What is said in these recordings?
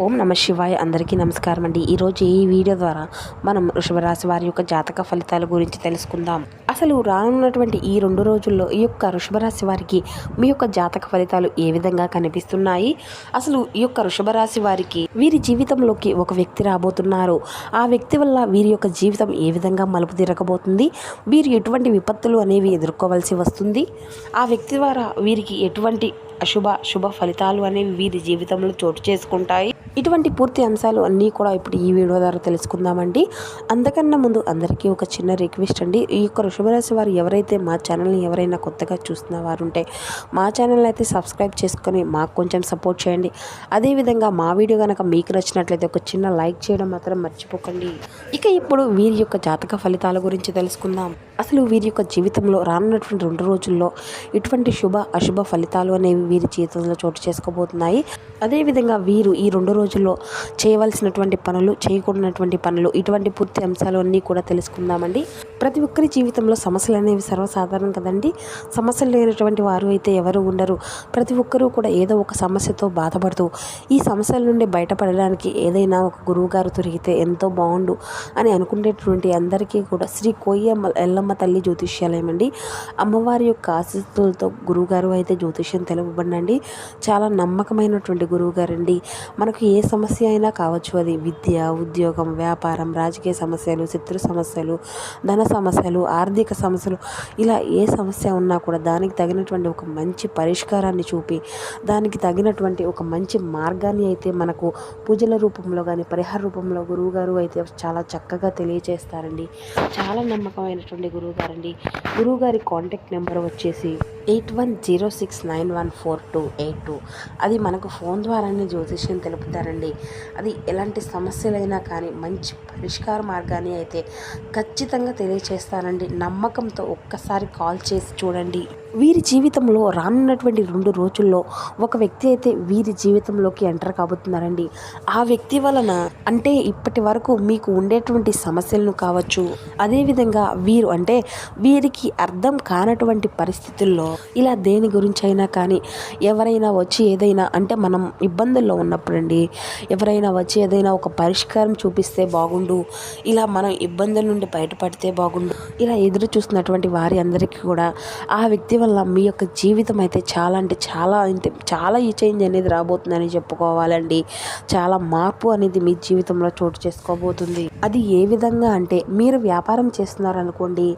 ఓం నమ శివాయ. అందరికీ నమస్కారం అండి. ఈరోజు ఈ వీడియో ద్వారా మనం వృషభరాశి వారి యొక్క జాతక ఫలితాల గురించి తెలుసుకుందాం. అసలు రానున్నటువంటి ఈ రెండు రోజుల్లో ఈ యొక్క వృషభరాశి వారికి మీ యొక్క జాతక ఫలితాలు ఏ విధంగా కనిపిస్తున్నాయి? అసలు ఈ యొక్క వృషభరాశి వారికి వీరి జీవితంలోకి ఒక వ్యక్తి రాబోతున్నారు. ఆ వ్యక్తి వల్ల వీరి యొక్క జీవితం ఏ విధంగా మలుపు తిరగబోతుంది? వీరు ఎటువంటి విపత్తులు అనేవి ఎదుర్కోవాల్సి వస్తుంది? ఆ వ్యక్తి ద్వారా వీరికి ఎటువంటి అశుభ శుభ ఫలితాలు అనేవి వీరి జీవితంలో చోటు చేసుకుంటాయి. ఇటువంటి పూర్తి అంశాలు అన్నీ కూడా ఇప్పుడు ఈ వీడియో ద్వారా తెలుసుకుందామండి. అంతకన్నా ముందు అందరికీ ఒక చిన్న రిక్వెస్ట్ అండి. ఈ యొక్క వృషభరాశి వారు ఎవరైతే మా ఛానల్ని ఎవరైనా కొత్తగా చూస్తున్న వారు ఉంటే మా ఛానల్ అయితే సబ్స్క్రైబ్ చేసుకొని మాకు కొంచెం సపోర్ట్ చేయండి. అదేవిధంగా మా వీడియో కనుక మీకు నచ్చినట్లయితే ఒక చిన్న లైక్ చేయడం మాత్రం మర్చిపోకండి. ఇక ఇప్పుడు వీరి యొక్క జాతక ఫలితాల గురించి తెలుసుకుందాం. అసలు వీరి యొక్క జీవితంలో రానున్నటువంటి రెండు రోజుల్లో ఇటువంటి శుభ అశుభ ఫలితాలు అనేవి వీరి జీవితంలో చోటు చేసుకోబోతున్నాయి. అదేవిధంగా వీరు ఈ రెండు రోజుల్లో చేయవలసినటువంటి పనులు చేయకూడనటువంటి పనులు ఇటువంటి పూర్తి అంశాలు అన్నీ కూడా తెలుసుకుందామండి. ప్రతి ఒక్కరి జీవితంలో సమస్యలు అనేవి సర్వసాధారణం కదండి. సమస్యలు లేనటువంటి వారు అయితే ఎవరు ఉండరు. ప్రతి ఒక్కరూ కూడా ఏదో ఒక సమస్యతో బాధపడుతూ ఈ సమస్యల నుండి బయటపడడానికి ఏదైనా ఒక గురువు గారు దొరికితే ఎంతో బాగుండు అని అనుకునేటువంటి అందరికీ కూడా శ్రీ కోయ్యమ్మ ఎల్లమ్మ తల్లి జ్యోతిష్యాలయం అండి. అమ్మవారి యొక్క ఆశీస్సులతో గురువుగారు అయితే జ్యోతిష్యం తెలుపబడినండి. చాలా నమ్మకమైనటువంటి గురువు గారండి మనకు ఏ ఏ సమస్య అయినా కావచ్చు. అది విద్య ఉద్యోగం వ్యాపారం రాజకీయ సమస్యలు శత్రు సమస్యలు ధన సమస్యలు ఆర్థిక సమస్యలు. ఇలా ఏ సమస్య ఉన్నా కూడా దానికి తగినటువంటి ఒక మంచి పరిష్కారాన్ని చూపి దానికి తగినటువంటి ఒక మంచి మార్గాన్ని అయితే మనకు పూజల రూపంలో కానీ పరిహార రూపంలో గురువుగారు అయితే చాలా చక్కగా తెలియజేస్తారండి చాలా నమ్మకమైనటువంటి గురువు గారండి గురువుగారి కాంటాక్ట్ నెంబర్ వచ్చేసి eight one zero six nine one four two eight two. అది మనకు ఫోన్ ద్వారానే జ్యోతిష్యం తెలుపుతారండి. అది ఎలాంటి సమస్యలైనా కానీ మంచి పరిష్కార మార్గాన్ని అయితే ఖచ్చితంగా తెలియచేస్తారండి నమ్మకంతో ఒక్కసారి కాల్ చేసి చూడండి. వీరి జీవితంలో రానున్నటువంటి రెండు రోజుల్లో ఒక వ్యక్తి అయితే వీరి జీవితంలోకి ఎంటర్ కాబోతున్నారండి. ఆ వ్యక్తి వలన అంటే ఇప్పటి వరకు మీకు ఉండేటువంటి సమస్యలను కావచ్చు అదేవిధంగా వీరు అంటే వీరికి అర్థం కానటువంటి పరిస్థితుల్లో ఇలా దేని గురించి అయినా కానీ ఎవరైనా వచ్చి ఏదైనా అంటే మనం ఇబ్బందుల్లో ఉన్నప్పుడండి ఎవరైనా వచ్చి ఏదైనా ఒక పరిష్కారం చూపిస్తే బాగుండు ఇలా మనం ఇబ్బందుల నుండి బయటపడితే బాగుండు ఇలా ఎదురు చూస్తున్నటువంటి వారి అందరికీ కూడా ఆ వ్యక్తి వల్ల మీ యొక్క జీవితం అయితే చాలా అంటే చాలా అంటే చాలా ఈ చేంజ్ అనేది రాబోతుందని చెప్పుకోవాలండి. చాలా మార్పు అనేది మీ జీవితంలో చోటు చేసుకోబోతుంది. అది ఏ విధంగా అంటే మీరు వ్యాపారం చేస్తున్నారనుకోండి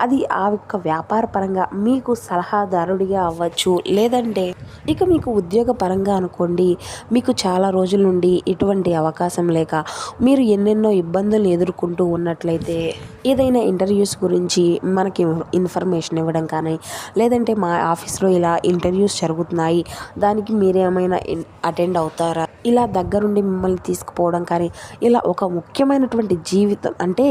అది ఆ యొక్క వ్యాపార పరంగా మీకు సలహాదారుడిగా అవ్వచ్చు. లేదంటే ఇక మీకు ఉద్యోగ పరంగా అనుకోండి మీకు చాలా రోజుల నుండి ఇటువంటి అవకాశం లేక మీరు ఎన్నెన్నో ఇబ్బందులు ఎదుర్కొంటూ ఉన్నట్లయితే ఏదైనా ఇంటర్వ్యూస్ గురించి మనకి ఇన్ఫర్మేషన్ ఇవ్వడం కానీ లేదంటే మా ఆఫీస్లో ఇలా ఇంటర్వ్యూస్ జరుగుతున్నాయి. దానికి మీరేమైనా అటెండ్ అవుతారా? ఇలా దగ్గరుండి మిమ్మల్ని తీసుకుపోవడం కానీ ఇలా ఒక ముఖ్యమైనటువంటి జీవితం అంటే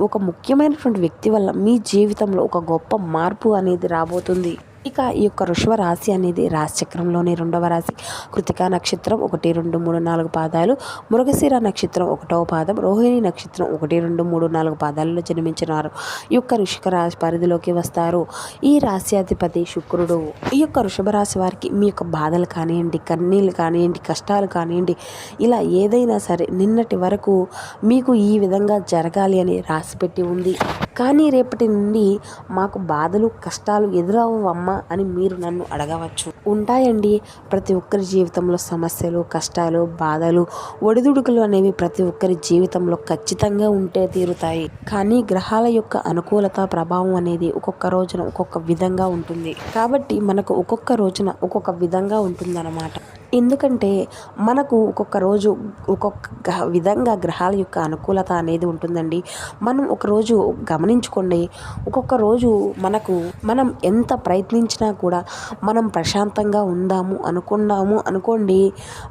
ఒక ముఖ్యమైనటువంటి వ్యక్తి వల్ల మీ జీవితంలో ఒక గొప్ప మార్పు అనేది రాబోతుంది. ఇక ఈ యొక్క వృషభ రాశి అనేది రాశిచక్రంలోని రెండవ రాశి. కృతికా నక్షత్రం ఒకటి రెండు మూడు నాలుగు పాదాలు. మృగశిర నక్షత్రం ఒకటవ పాదం. రోహిణి నక్షత్రం ఒకటి రెండు మూడు నాలుగు పాదాలలో జన్మించినారు. ఈ యొక్క ఋషిక రాశి పరిధిలోకి వస్తారు. ఈ రాశ్యాధిపతి శుక్రుడు. ఈ యొక్క వృషభ రాశి వారికి మీ యొక్క బాధలు కానివ్వండి కన్నీళ్ళు కానివ్వండి కష్టాలు కానివ్వండి ఇలా ఏదైనా సరే నిన్నటి వరకు మీకు ఈ విధంగా జరగాలి అని రాసి పెట్టి ఉంది. కానీ రేపటి నుండి మాకు బాధలు కష్టాలు ఎదురవమ్మ అని మీరు నన్ను అడగవచ్చు. ఉంటాయండి. ప్రతి ఒక్కరి జీవితంలో సమస్యలు కష్టాలు బాధలు ఒడిదుడుకులు అనేవి ప్రతి ఒక్కరి జీవితంలో ఖచ్చితంగా ఉంటే తీరుతాయి. కానీ గ్రహాల యొక్క అనుకూలత ప్రభావం అనేది ఒక్కొక్క రోజున ఒక్కొక్క విధంగా ఉంటుంది. కాబట్టి మనకు ఒక్కొక్క రోజున ఒక్కొక్క విధంగా ఉంటుందన్నమాట. ఎందుకంటే మనకు ఒక్కొక్క రోజు ఒక్కొక్క విధంగా గ్రహాల యొక్క అనుకూలత అనేది ఉంటుందండి. మనం ఒకరోజు గమనించుకోండి ఒక్కొక్క రోజు మనకు మనం ఎంత ప్రయత్నించినా కూడా మనం ప్రశాంతంగా ఉందాము అనుకున్నాము అనుకోండి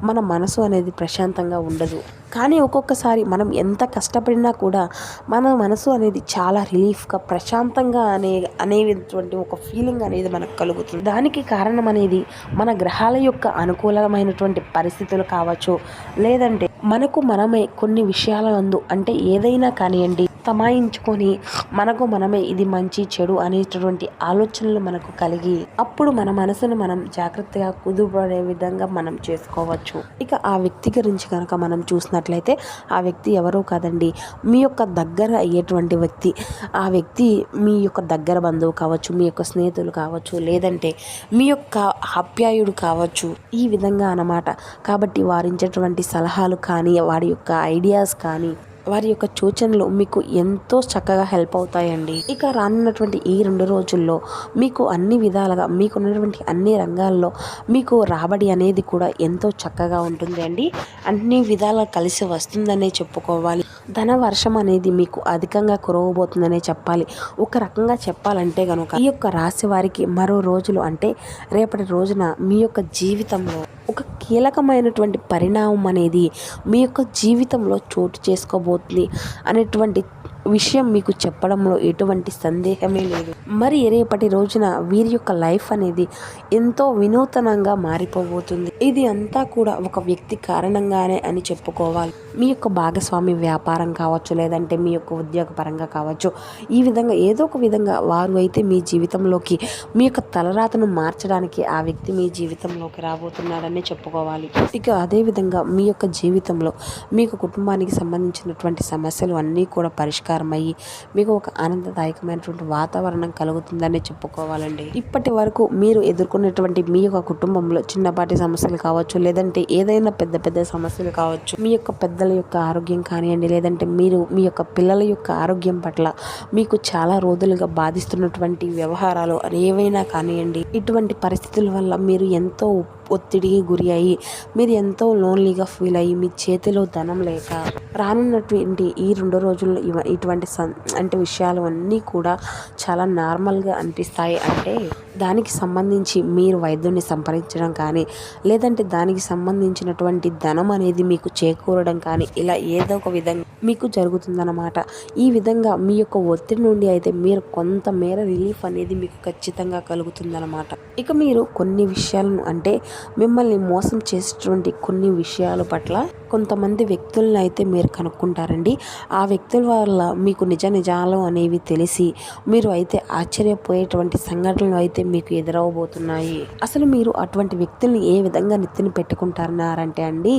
మన మనసు అనేది ప్రశాంతంగా ఉండదు. కానీ ఒక్కొక్కసారి మనం ఎంత కష్టపడినా కూడా మన మనసు అనేది చాలా రిలీఫ్గా ప్రశాంతంగా అనే అనేటువంటి ఒక ఫీలింగ్ అనేది మనకు కలుగుతుంది. దానికి కారణం అనేది మన గ్రహాల యొక్క అనుకూలమైనటువంటి పరిస్థితులు కావచ్చు లేదంటే మనకు మనమే కొన్ని విషయాల నందు అంటే ఏదైనా కానివ్వండి తమాయించుకొని మనకు మనమే ఇది మంచి చెడు అనేటటువంటి ఆలోచనలు మనకు కలిగి అప్పుడు మన మనసును మనం జాగ్రత్తగా కుదుపడే విధంగా మనం చేసుకోవచ్చు. ఇక ఆ వ్యక్తి గురించి కనుక మనం చూసినట్లయితే ఆ వ్యక్తి ఎవరో కాదండి. మీ యొక్క దగ్గర అయ్యేటువంటి వ్యక్తి. ఆ వ్యక్తి మీ యొక్క దగ్గర బంధువు కావచ్చు మీ యొక్క స్నేహితులు కావచ్చు లేదంటే మీ యొక్క ఆప్యాయుడు కావచ్చు. ఈ విధంగా అన్నమాట. కాబట్టి వారించేటువంటి సలహాలు కానీ వారి యొక్క ఐడియాస్ కానీ వారి యొక్క సూచనలు మీకు ఎంతో చక్కగా హెల్ప్ అవుతాయండి. ఇక రానున్నటువంటి ఈ రెండు రోజుల్లో మీకు అన్ని విధాలుగా మీకున్నటువంటి అన్ని రంగాల్లో మీకు రాబడి అనేది కూడా ఎంతో చక్కగా ఉంటుంది అండి అన్ని విధాలుగా కలిసి వస్తుందనే చెప్పుకోవాలి. ధన వర్షం అనేది మీకు అధికంగా కురవబోతుందనే చెప్పాలి. ఒక రకంగా చెప్పాలంటే కనుక ఈ యొక్క రాశి వారికి మరో రోజులు అంటే రేపటి రోజున మీ యొక్క జీవితంలో ఒక కీలకమైనటువంటి పరిణామం అనేది మీ యొక్క జీవితంలో చోటు చేసుకోబోతుంది అనేటువంటి విషయం మీకు చెప్పడంలో ఎటువంటి సందేహమే లేదు. మరి రేపటి రోజున వీరి యొక్క లైఫ్ అనేది ఎంతో వినూతనంగా మారిపోబోతుంది. ఇది అంతా కూడా ఒక వ్యక్తి కారణంగానే అని చెప్పుకోవాలి. మీ యొక్క భాగస్వామి వ్యాపారం కావచ్చు లేదంటే మీ యొక్క ఉద్యోగ పరంగా కావచ్చు ఈ విధంగా ఏదో ఒక విధంగా వారు అయితే మీ జీవితంలోకి మీ యొక్క తలరాతను మార్చడానికి ఆ వ్యక్తి మీ జీవితంలోకి రాబోతున్నాడని చెప్పుకోవాలి. ఇక అదేవిధంగా మీ యొక్క జీవితంలో మీకు కుటుంబానికి సంబంధించినటువంటి సమస్యలు అన్నీ కూడా పరిష్కారం అయ్యి మీకు ఒక ఆనందదాయకమైనటువంటి వాతావరణం కలుగుతుందని చెప్పుకోవాలండి. ఇప్పటి వరకు మీరు ఎదుర్కొన్నటువంటి మీ యొక్క కుటుంబంలో చిన్నపాటి సమస్యలు కావచ్చు లేదంటే ఏదైనా పెద్ద పెద్ద సమస్యలు కావచ్చు మీ యొక్క పెద్దల యొక్క ఆరోగ్యం కానివ్వండి లేదంటే మీరు మీ యొక్క పిల్లల యొక్క ఆరోగ్యం పట్ల మీకు చాలా రోజులుగా బాధిస్తున్నటువంటి వ్యవహారాలు ఏవైనా కానివ్వండి ఇటువంటి పరిస్థితుల వల్ల మీరు ఎంతో ఒత్తిడికి గురి అయ్యి మీరు ఎంతో లోన్లీగా ఫీల్ అయ్యి మీ చేతిలో ధనం లేక రానున్నటువంటి ఈ రెండు రోజుల్లో ఇవ ఇటువంటి సం అంటే విషయాలు అన్నీ కూడా చాలా నార్మల్గా అనిపిస్తాయి. అంటే దానికి సంబంధించి మీరు వైద్యుని సంప్రదించడం కానీ లేదంటే దానికి సంబంధించినటువంటి ధనం అనేది మీకు చేకూరడం కానీ ఇలా ఏదో ఒక విధంగా మీకు జరుగుతుందన్నమాట. ఈ విధంగా మీ యొక్క ఒత్తిడి నుండి అయితే మీరు కొంత మేర రిలీఫ్ అనేది మీకు ఖచ్చితంగా కలుగుతుందన్నమాట. ఇక మీరు కొన్ని విషయాలను అంటే మిమ్మల్ని మోసం చేసేటువంటి కొన్ని విషయాల పట్ల కొంతమంది వ్యక్తులను అయితే మీరు కనుక్కుంటారండి. ఆ వ్యక్తుల వల్ల మీకు నిజ నిజాలు అనేవి తెలిసి మీరు అయితే ఆశ్చర్యపోయేటువంటి సంఘటనలు అయితే మీకు ఎదురవబోతున్నాయి అసలు మీరు అటువంటి వ్యక్తుల్ని ఏ విధంగా నెత్తిని పెట్టుకుంటారన్నారంటే అండి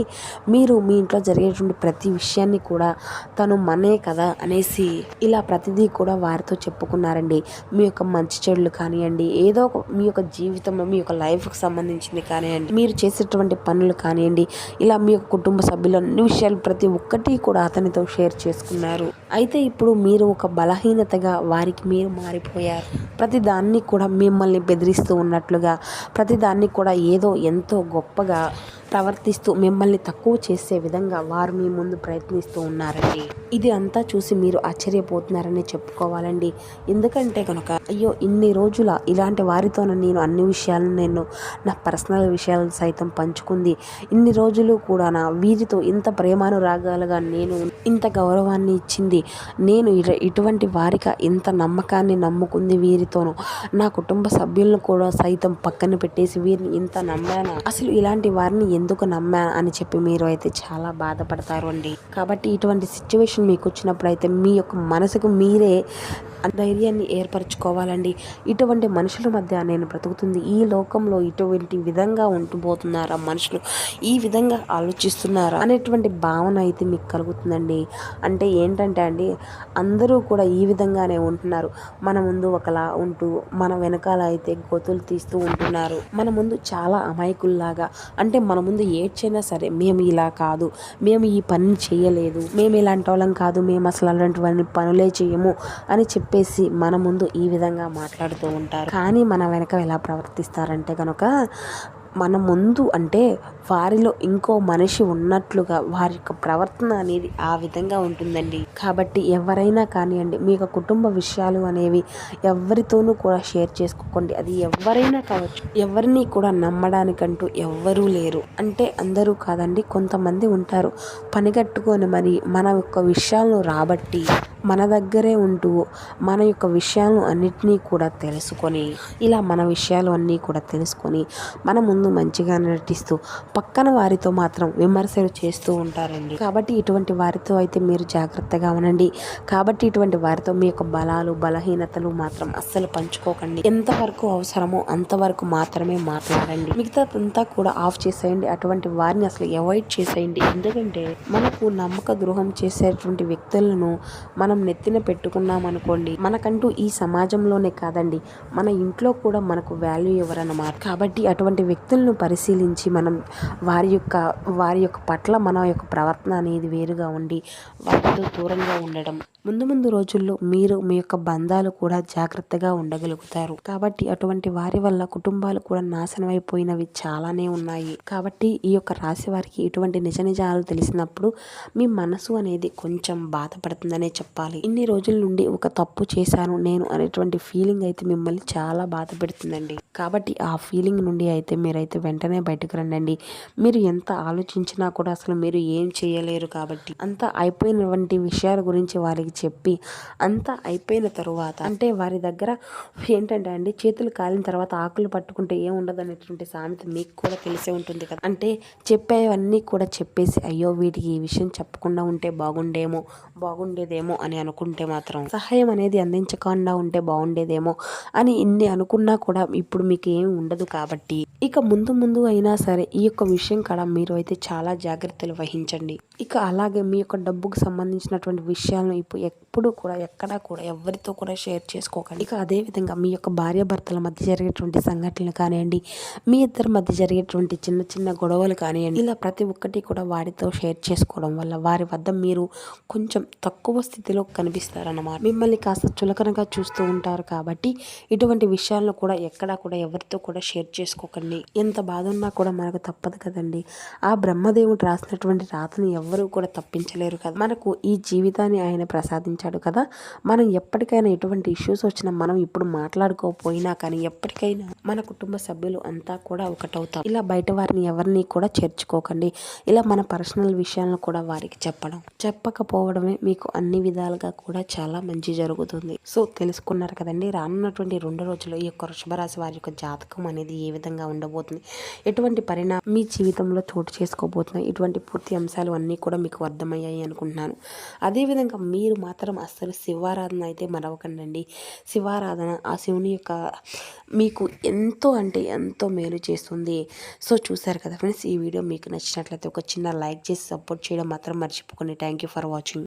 మీరు మీ ఇంట్లో జరిగేటువంటి ప్రతి విషయాన్ని కూడా తను మనే కదా అనేసి ఇలా ప్రతిదీ కూడా వారితో చెప్పుకున్నారండి. మీ యొక్క మంచి చెడులు కానివ్వండి ఏదో ఒక మీ యొక్క జీవితంలో మీ యొక్క లైఫ్కి సంబంధించింది కానివ్వండి మీరు చేసేటువంటి పనులు కానివ్వండి ఇలా మీ యొక్క కుటుంబ సభ్యులు అన్ని విషయాలు ప్రతి ఒక్కటి కూడా అతనితో షేర్ చేసుకున్నారు. అయితే ఇప్పుడు మీరు ఒక బలహీనతగా వారికి మీరు మారిపోయారు. ప్రతిదాన్ని కూడా మిమ్మల్ని బెదిరిస్తూ ఉన్నట్లుగా ప్రతిదాన్ని కూడా ఏదో ఎంతో గొప్పగా ప్రవర్తిస్తూ మిమ్మల్ని తక్కువ చేసే విధంగా వారు మీ ముందు ప్రయత్నిస్తూ ఉన్నారండి. ఇది అంతా చూసి మీరు ఆశ్చర్యపోతున్నారని చెప్పుకోవాలండి. ఎందుకంటే కనుక అయ్యో ఇన్ని రోజుల ఇలాంటి వారితో నేను అన్ని విషయాలను నేను నా పర్సనల్ విషయాలు సైతం పంచుకుంది. ఇన్ని రోజులు కూడా నా వీరితో ఇంత ప్రేమానురాగాలుగా నేను ఇంత గౌరవాన్ని ఇచ్చింది నేను ఇటువంటి వారిక ఇంత నమ్మకాన్ని నమ్ముకుంది వీరితోనూ. నా కుటుంబ సభ్యులను కూడా సైతం పక్కన పెట్టేసి వీరిని ఇంత నమ్మాను? అసలు ఇలాంటి వారిని ఎందుకు నమ్మా? అని చెప్పి మీరు అయితే చాలా బాధపడతారు అండి. కాబట్టి ఇటువంటి సిచ్యువేషన్ మీకు వచ్చినప్పుడు అయితే మీ యొక్క మనసుకు మీరే ధైర్యాన్ని ఏర్పరచుకోవాలండి. ఇటువంటి మనుషుల మధ్య నేను బ్రతుకుతుంది. ఈ లోకంలో ఇటువంటి విధంగా ఉంటుపోతున్నారా మనుషులు? ఈ విధంగా ఆలోచిస్తున్నారా? అనేటువంటి భావన అయితే మీకు కలుగుతుందండి. అంటే ఏంటంటే అండి. అందరూ కూడా ఈ విధంగానే ఉంటున్నారు. మన ముందు ఒకలా ఉంటూ మన వెనకాల అయితే గోతులు తీస్తూ ఉంటున్నారు. మన ముందు చాలా అమాయకుల్లాగా అంటే మన ముందు ఏడ్చైనా సరే మేము ఇలా కాదు మేము ఈ పని చేయలేదు మేము ఇలాంటి వాళ్ళం కాదు మేము అసలు అలాంటివన్నీ పనులే చేయము అని చెప్పేసి మన ముందు ఈ విధంగా మాట్లాడుతూ ఉంటారు. కానీ మన వెనక ఎలా ప్రవర్తిస్తారంటే కనుక మన ముందు అంటే వారిలో ఇంకో మనిషి ఉన్నట్లుగా వారి యొక్క ప్రవర్తన అనేది ఆ విధంగా ఉంటుందండి. కాబట్టి ఎవరైనా కానివ్వండి మీ యొక్క కుటుంబ విషయాలు అనేవి ఎవరితోనూ కూడా షేర్ చేసుకోకండి. అది ఎవరైనా కావచ్చు ఎవరిని కూడా నమ్మడానికంటూ ఎవ్వరూ లేరు. అంటే అందరూ కాదండి కొంతమంది ఉంటారు. పనిగట్టుకొని మరి మన యొక్క విషయాలను రాబట్టి మన దగ్గరే ఉంటూ మన యొక్క విషయాలను అన్నిటినీ కూడా తెలుసుకొని ఇలా మన విషయాలు అన్నీ కూడా తెలుసుకొని మన ముందు మంచిగా నటిస్తూ పక్కన వారితో మాత్రం విమర్శలు చేస్తూ ఉంటారండి. కాబట్టి ఇటువంటి వారితో అయితే మీరు జాగ్రత్తగా ఉండండి. కాబట్టి ఇటువంటి వారితో మీ యొక్క బలాలు బలహీనతలు మాత్రం అస్సలు పంచుకోకండి. ఎంతవరకు అవసరమో అంతవరకు మాత్రమే మాట్లాడండి. మిగతా అంతా కూడా ఆఫ్ చేసేయండి. అటువంటి వారిని అసలు అవాయిడ్ చేసేయండి. ఎందుకంటే మనకు నమ్మక ద్రోహం చేసేటువంటి వ్యక్తులను మనం మనం నెత్తిన పెట్టుకున్నాం అనుకోండి మనకంటూ ఈ సమాజంలోనే కాదండి. మన ఇంట్లో కూడా మనకు వాల్యూ ఇవ్వరన్నమాట. కాబట్టి అటువంటి వ్యక్తులను పరిశీలించి మనం వారి యొక్క వారి యొక్క పట్ల మన యొక్క ప్రవర్తన అనేది వేరుగా ఉండి వారితో దూరంగా ఉండడం. ముందు ముందు రోజుల్లో మీరు మీ యొక్క బంధాలు కూడా జాగ్రత్తగా ఉండగలుగుతారు. కాబట్టి అటువంటి వారి వల్ల కుటుంబాలు కూడా నాశనం అయిపోయినవి చాలానే ఉన్నాయి. కాబట్టి ఈ యొక్క రాశి వారికి ఇటువంటి నిజ నిజాలు తెలిసినప్పుడు మీ మనసు అనేది కొంచెం బాధపడుతుందనే చెప్పాలి. ఇన్ని రోజుల నుండి ఒక తప్పు చేశాను నేను అనేటువంటి ఫీలింగ్ అయితే మిమ్మల్ని చాలా బాధ పెడుతుందండి. కాబట్టి ఆ ఫీలింగ్ నుండి అయితే మీరైతే వెంటనే బయటకు రండి మీరు ఎంత ఆలోచించినా కూడా అసలు మీరు ఏం చేయలేరు కాబట్టి. అంత అయిపోయినటువంటి విషయాల గురించి వారికి చెప్పి అంతా అయిపోయిన తరువాత అంటే వారి దగ్గర ఏంటంటే అండి చేతులు కాలిన తర్వాత ఆకులు పట్టుకుంటే ఏం ఉండదు అనేటువంటి సామెత మీకు కూడా తెలిసే ఉంటుంది కదా. అంటే చెప్పేవన్నీ కూడా చెప్పేసి అయ్యో వీటికి ఈ విషయం చెప్పకుండా ఉంటే బాగుండేమో బాగుండేదేమో అని అనుకుంటే మాత్రం సహాయం అనేది అందించకుండా ఉంటే బాగుండేదేమో అని ఇన్ని అనుకున్నా కూడా ఇప్పుడు మీకు ఏమి ఉండదు కాబట్టి. ఇక ముందు ముందు అయినా సరే ఈ యొక్క విషయం కాడ మీరు అయితే చాలా జాగ్రత్తలు వహించండి. ఇక అలాగే మీ యొక్క డబ్బుకు సంబంధించినటువంటి విషయాలను ఇప్పుడు ఎప్పుడు కూడా ఎక్కడా కూడా ఎవరితో కూడా షేర్ చేసుకోకండి. ఇక అదే విధంగా మీ యొక్క భార్యాభర్తల మధ్య జరిగేటువంటి సంఘటనలు కానివ్వండి మీ ఇద్దరి మధ్య జరిగేటువంటి చిన్న చిన్న గొడవలు కానివ్వండి ఇలా ప్రతి ఒక్కటి కూడా వారితో షేర్ చేసుకోవడం వల్ల వారి వద్ద మీరు కొంచెం తక్కువ స్థితిలో కనిపిస్తారన్నమాట. మిమ్మల్ని కాస్త చులకనగా చూస్తూ ఉంటారు కాబట్టి ఇటువంటి విషయాలను కూడా ఎక్కడా కూడా ఎవరితో కూడా షేర్ చేసుకోకండి. ఎంత బాధ ఉన్నా కూడా మనకు తప్పదు కదండి. ఆ బ్రహ్మదేవుడు రాసినటువంటి రాతను ఎవ్వరూ కూడా తప్పించలేరు కదా. మనకు ఈ జీవితాన్ని ఆయన ప్రసాదించాడు కదా. మనం ఎప్పటికైనా ఎటువంటి ఇష్యూస్ వచ్చినా మనం ఇప్పుడు మాట్లాడుకోకపోయినా కానీ ఎప్పటికైనా మన కుటుంబ సభ్యులు అంతా కూడా ఒకటవుతాం. ఇలా బయట వారిని ఎవరిని కూడా చేర్చుకోకండి. ఇలా మన పర్సనల్ విషయాలను కూడా వారికి చెప్పడం. చెప్పకపోవడమే మీకు అన్ని విధాలు విధాలుగా కూడా చాలా మంచి జరుగుతుంది. సో తెలుసుకున్నారు కదండి రానున్నటువంటి రెండు రోజుల్లో ఈ యొక్క వృషభరాశి వారి యొక్క జాతకం అనేది ఏ విధంగా ఉండబోతుంది? ఎటువంటి పరిణామం మీ జీవితంలో చోటు చేసుకోబోతున్నాయి ఇటువంటి పూర్తి అంశాలు అన్నీ కూడా మీకు అర్థమయ్యాయి అనుకుంటున్నాను. అదేవిధంగా మీరు మాత్రం మాత్రం అస్సలు శివారాధన అయితే మరవకండి శివారాధన ఆ శివుని యొక్క మీకు ఎంతో అంటే ఎంతో మేలు చేస్తుంది. సో చూసారు కదా ఫ్రెండ్స్ ఈ వీడియో మీకు నచ్చినట్లయితే ఒక చిన్న లైక్ చేసి సపోర్ట్ చేయడం మాత్రం మర్చిపోకండి. Thank you for watching.